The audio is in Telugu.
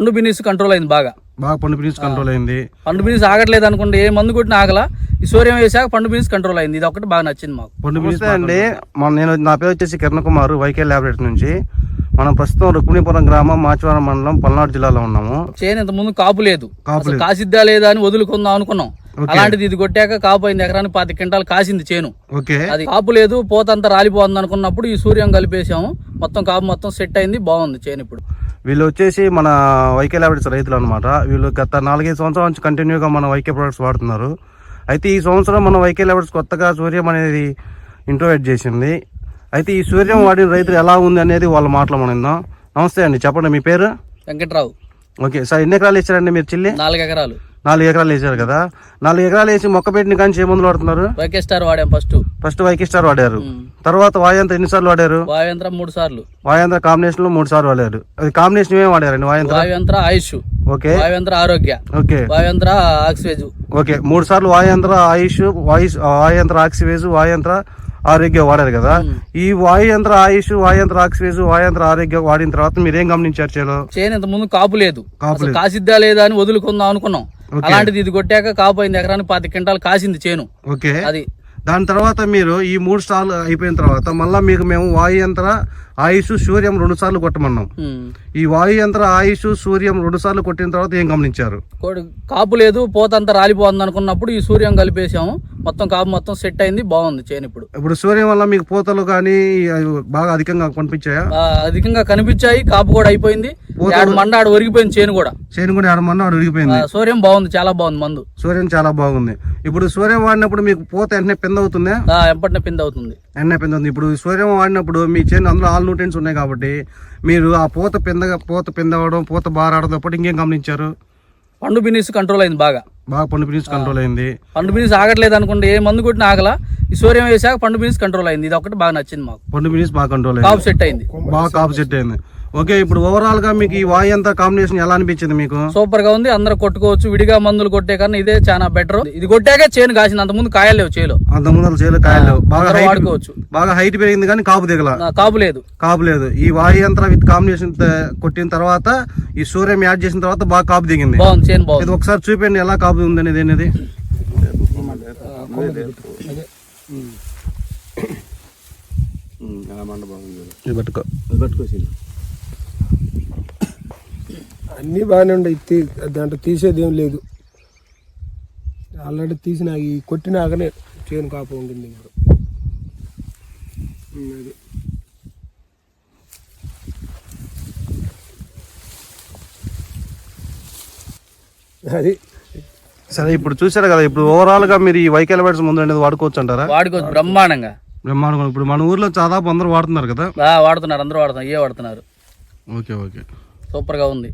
పండు బినీస్ కంట్రోల్ అయింది బాగా. బాగా పండు పిలిచి కంట్రోల్ అయింది. పండు బినీస్ ఆగట్లేదు అనుకుంటే ఏ మందు కొట్టినా ఆగల. ఈ సూర్యం వేసాక పండు బినీస్ కంట్రోల్ అయింది. ఇది ఒకటి బాగా నచ్చింది మాకు. పండు పిలిచి అండి. మన నేను నా పేరు వచ్చేసి కిరణ్ కుమార్ వైకే ల్యాబొరేటరీ నుంచి. మనం ప్రస్తుతం రుక్మిణీపురం గ్రామం మాచివరం మండలం పల్నాడు జిల్లాలో ఉన్నాము. చేను ఇంత ముందు కాపు లేదు. కాసిద్దా లేదా అని వదులుకుందాం అనుకున్నాం. అలాంటిది ఇది కొట్టాక కాపు అయింది ఎకరానికి పాతి క్వింటాలు కాసింది చేను. ఓకే అది కాపు లేదు పోతంతా రాలిపోతుంది అనుకున్నప్పుడు ఈ సూర్యం కలిపేసాము మొత్తం కాపు మొత్తం సెట్ అయింది బాగుంది చేను ఇప్పుడు. వీళ్ళు వచ్చేసి మన వైకే ల్యాబొరేటరీ రైతులు అనమాట వీళ్ళు గత నాలుగైదు సంవత్సరాల నుంచి కంటిన్యూగా మన వైకే ప్రొడక్ట్స్ వాడుతున్నారు. అయితే ఈ సంవత్సరం మన వైకే ల్యాబొరేటరీస్ కొత్తగా సూర్యం అనేది ఇంట్రోవేట్ చేసింది. అయితే ఈ సూర్యం వాడిన రైతులు ఎలా ఉంది అనేది వాళ్ళ మాటలో మనం నమస్తే అండి చెప్పండి మీ పేరు? వెంకట్రావు. ఓకే సార్ ఎన్ని ఎకరాలు ఇచ్చారండి మీరు చిల్లి? నాలుగు ఎకరాలు. నాలుగు ఎకరాలు వేసారు కదా. నాలుగు ఎకరాలు వేసి మొక్క పెట్టిన కానీ ఏ మందులు వాడుతున్నారు? Y K star వాడాం first. First Y K star వాడారు. తర్వాత వాయంత్ర ఎన్నిసార్లు వాడారు? వాయుయంత్ర మూడు సార్లు. వాయంత్ర కాంబినేషన్లో మూడు సార్లు వాడారు. అది కాంబినేషన్ ఏమి వాడారండి వాయంత్ర? వాయుయంత్ర ఆయుష్. ఓకే. వాయుయంత్ర ఆరోగ్య. ఓకే. వాయుయంత్ర ఆక్సివేజ్ ఓకే. మూడు సార్లు వాయంత్ర ఆయుష్ వాయుష్ వాయంత్ర ఆక్సివేజ్ వాయంత్ర ఆరోగ్య వాడారు కదా. ఈ వాయుయంత్ర ఆయుష్ వాయంత్ర ఆక్సివేజ్ వాయంత్ర ఆరోగ్య వాడిన తర్వాత మీరు ఏం గమనించారు చేను ఇంత ముందు కాపు లేదు. కాసిద్దా లేదా అని వదులుకుందాం అనుకున్నాం. అలాంటిది ఇది కొట్టాక కాపు అయింది ఎకరానికి పాతి క్వింటాలు కాసింది చేను. ఓకే అది. దాని తర్వాత మీరు ఈ మూడు సార్లు అయిపోయిన తర్వాత మళ్ళీ మీకు మేము వాయుయంత్ర ఆయుష్ సూర్యం రెండు సార్లు కొట్టమన్నాం. ఈ వాయుయంత్ర ఆయుష్ సూర్యం రెండు సార్లు కొట్టిన తర్వాత ఏం గమనించారు? కాపు లేదు పోతంతా రాలిపోతుంది అనుకున్నప్పుడు ఈ సూర్యం కలిపేసాము. మొత్తం కాపు మొత్తం సెట్ అయింది బాగుంది చేను ఇప్పుడు. ఇప్పుడు సూర్యం వల్ల మీకు పూతలు కానీ బాగా అధికంగా కనిపించాయా? అధికంగా కనిపించాయి కాపు కూడా అయిపోయింది. ఆడు మండ ఆడు ఒరిగిపోయింది చేను కూడా. చేను కూడా ఆడు ఆ, విరిగిపోయింది సూర్యం బాగుంది చాలా బాగుంది మందు. సూర్యం చాలా బాగుంది. ఇప్పుడు సూర్యం వాడినప్పుడు మీకు పూత వెంటనే పెంద అవుతుందా? ఆ, ఎంపటిన పిండి అవుతుంది. వెంటనే పెంద అవుతుంది. ఇప్పుడు సూర్యం వాడినప్పుడు మీ చేను అందులో ఆల్ న్యూట్రియన్స్ ఉన్నాయి కాబట్టి మీరు ఆ పూత పెందగా పూత పెంద అవ్వడం పూత బారాడడం ఇంకేం గమనించారు? పండు బినీస్ కంట్రోల్ అయింది బాగా. బాగా పండు పిలిచి కంట్రోల్ అయింది. పండు బినీస్ ఆగట్లేదు అనుకుంటే ఏ మందు కొట్టినా ఆగల. ఈ సూర్యం వేసాక పండు బినీస్ కంట్రోల్ అయింది. ఇది ఒకటి బాగా నచ్చింది మాకు. పండు పిలిచి బాగా కంట్రోల్ అయింది. కాపు సెట్ అయింది. బాగా కాపు సెట్ అయింది. ఓకే ఇప్పుడు ఓవరాల్గా మీకు ఈ వాయు అంతా కాంబినేషన్ ఎలా అనిపించింది మీకు? సూపర్గా ఉంది అందరూ కొట్టుకోవచ్చు విడిగా మందులు కొట్టే కన్నా ఇదే చాలా బెటర్ ఇది కొట్టాక చేను కాసింది అంత ముందు కాయలు లేవు చేలో. అంత ముందర చేలు కాయలు బాగా అందరూ హైట్ వాడుకోవచ్చు. బాగా హైట్ పెరిగింది కానీ కాపు దిగల. కాపు లేదు. కాపు లేదు. ఈ వాయు యంత్ర విత్ కాంబినేషన్ కొట్టిన తర్వాత ఈ సూర్యం యాడ్ చేసిన తర్వాత బాగా కాపు దిగింది. బాగుంది చేను బాగుంది. ఇది ఒకసారి చూపించండి ఎలా కాపు ఉంది అనేది అనేది అన్నీ బాగానే ఉండే దాంట్లో తీసేది ఏం లేదు. ఆల్రెడీ తీసిన ఈ కొట్టినాకనే చేను కాపు ఉండింది ఇప్పుడు. అది అది. సరే ఇప్పుడు చూసారు కదా ఇప్పుడు ఓవరాల్గా మీరు ఈ వైకల్ బెడ్స్ ముందు అనేది వాడుకోవచ్చు అంటారా? వాడుకోవచ్చు బ్రహ్మాండంగా. బ్రహ్మాండంగా ఇప్పుడు మన ఊర్లో దాదాపు అందరూ వాడుతున్నారు కదా? ఆ, వాడుతున్నారు అందరూ వాడుతున్నారు ఏ వాడుతున్నారు. Okay okay. సూపర్గా ఉంది.